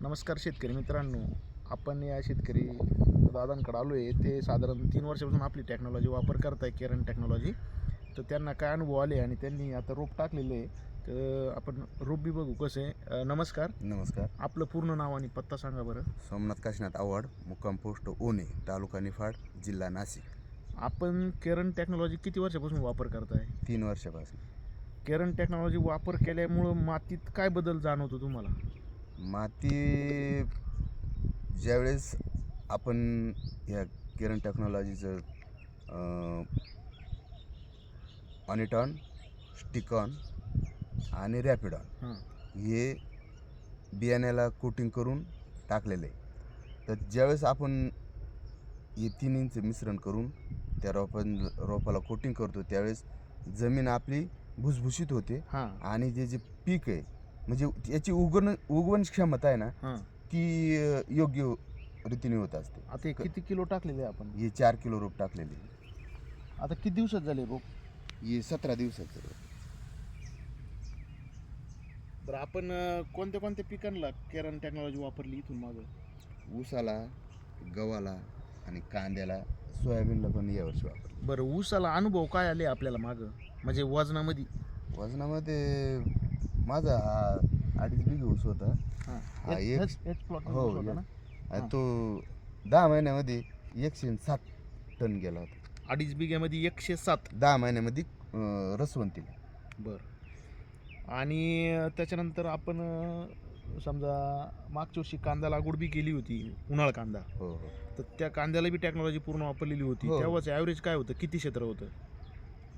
नमस्कार शेतकरी मित्रांनो. आपण या शेतकरी दादांकडे आलो आहे ते साधारण तीन वर्षापासून आपली टेक्नॉलॉजी वापर करत आहे केरन टेक्नॉलॉजी तर त्यांना काय अनुभव आले आणि त्यांनी आता रोप टाकलेले आहे. तर आपण रोप बी बघू कसं आहे. अं, नमस्कार. नमस्कार. आपलं पूर्ण नाव आणि पत्ता सांगा बरं. सोमनाथ काशीनाथ आव्हाड मुक्काम पोस्ट ओने तालुका निफाड जिल्हा नाशिक. आपण केरन टेक्नॉलॉजी किती वर्षापासून वापर करताय? तीन वर्षापासून. केरन टेक्नॉलॉजी वापर केल्यामुळं मातीत काय बदल जाणवतो तुम्हाला? माती ज्यावेळेस आपण या किरण टेक्नॉलॉजीचं ऑनिटॉन स्टिकॉन आणि रॅपिडॉन हां बियाण्याला कोटिंग करून टाकलेलं. आहे तर ज्यावेळेस आपण हे तीन इंच मिश्रण करून त्या रोपां रोपाला कोटिंग करतो त्यावेळेस जमीन आपली भुसभुशीत होते आणि जे जे पीक आहे म्हणजे याची उगवण उगवण क्षमता आहे ना ती योग्य रीतीने होत असते. आता हे किती किलो टाकलेले आपण? हे चार किलो रोप टाकलेले आता किती दिवसात झाले रोप? हे सतरा दिवसाचं रोप. बरं आपण अं, कोणत्या कोणत्या पिकांना केरन टेक्नॉलॉजी वापरली इथून मागं? ऊसाला गव्हाला आणि कांद्याला सोयाबीनला पण यावर्षी वापरलं. बरं ऊसाला अनुभव काय आले आपल्याला मागं? म्हणजे वजनामध्ये? वजनामध्ये माझा हा अडीच बिघे ऊस होता. हां. हा, एक- हेच हेच प्लॉट हो, होता ना? हा. तो दहा महिन्यामध्ये एकशे सात टन गेला होता. अडीच बिघ्यामध्ये एकशे सात. दहा महिन्यामध्ये अं, रसवंतीला. बरं. आणि अं, त्याच्यानंतर आपण अं, समजा मागच्या वर्षी कांदा लागवड बी केली होती उन्हाळ कांदा. हो हो. तर त्या कांद्याला बी टेक्नॉलॉजी पूर्ण वापरलेली होती. हो. तेव्हाच ॲव्हरेज काय होतं? किती क्षेत्र होतं?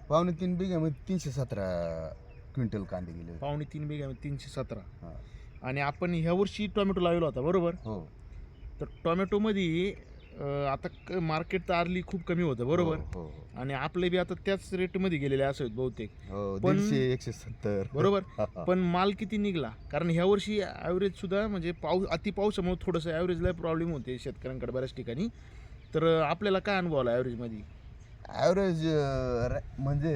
पावणे तीन बिघ्यामध्ये तीनशे सतरा क्विंटल कांदे गेले होते. पावणे तीन बिघ्यामध्ये तीनशे सतरा. हा. आणि आपण ह्या वर्षी टोमॅटो लावला होता बरोबर? हो. तर टोमॅटोमध्ये अं, आता क- मार्केट तर आरली खूप कमी होतं बरोबर? हो हो. आणि आपले बी आता त्याच रेटमध्ये गेलेले असावेत बहुतेक. हो पण- दीडशे एकशे सत्तर. बरोबर? हा, हा. पण माल किती निघला? कारण ह्या वर्षी ॲव्हरेज सुद्धा म्हणजे पाऊस अति पावसामुळे थोडंसं ॲव्हरेजला प्रॉब्लेम होते शेतकऱ्यांकडे बऱ्याच ठिकाणी. तर आपल्याला काय अनुभव आला ॲव्हरेजमध्ये ॲव्हरेज म्हणजे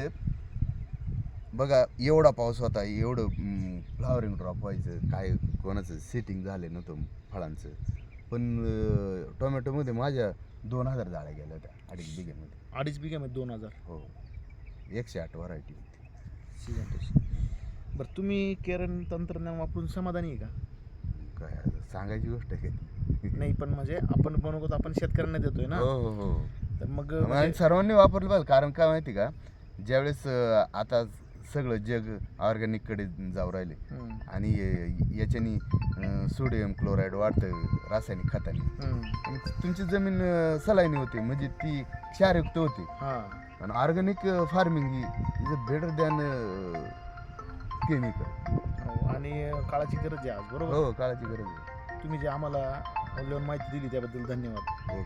बघा एवढा पाऊस होता एवढं फ्लावरिंग ड्रॉप व्हायचं काय कोणाचं सेटिंग झालं नव्हतं फळांचं. पण टोमॅटोमध्ये माझ्या दोन हजार जाळ्या गेल्या होत्या अडीच बिघ्यामध्ये अडीच बिघ्यामध्ये दोन हजार. हो. एकशे आठ व्हरायटी होती. सीझन टेस्ट बरं तुम्ही केरन तंत्रज्ञान वापरून समाधानी आहे का? काय आता सांगायची गोष्ट आहे. का? नाही पण म्हणजे आपण बनवतो आपण शेतकऱ्यांना देतोय ना. हो हो हो. तर मग आणि म्हणजे- सर्वांनी वापरलं पाहिजे कारण काय माहिती का ज्यावेळेस अं, आता सगळं जग ऑर्गॅनिककडे जाऊ राहिले. आणि याच्यानी सोडियम क्लोराईड वाढतं रासायनिक खताने. तुमची जमीन सलाईनी होते म्हणजे ती क्षारयुक्त होती. हा. आणि organic farming he is a better than chemical हो, आणि काळाची गरज आहे आज बरोबर? हो काळाची गरज आहे. तुम्ही जे आम्हाला माहिती दिली त्याबद्दल धन्यवाद. ओके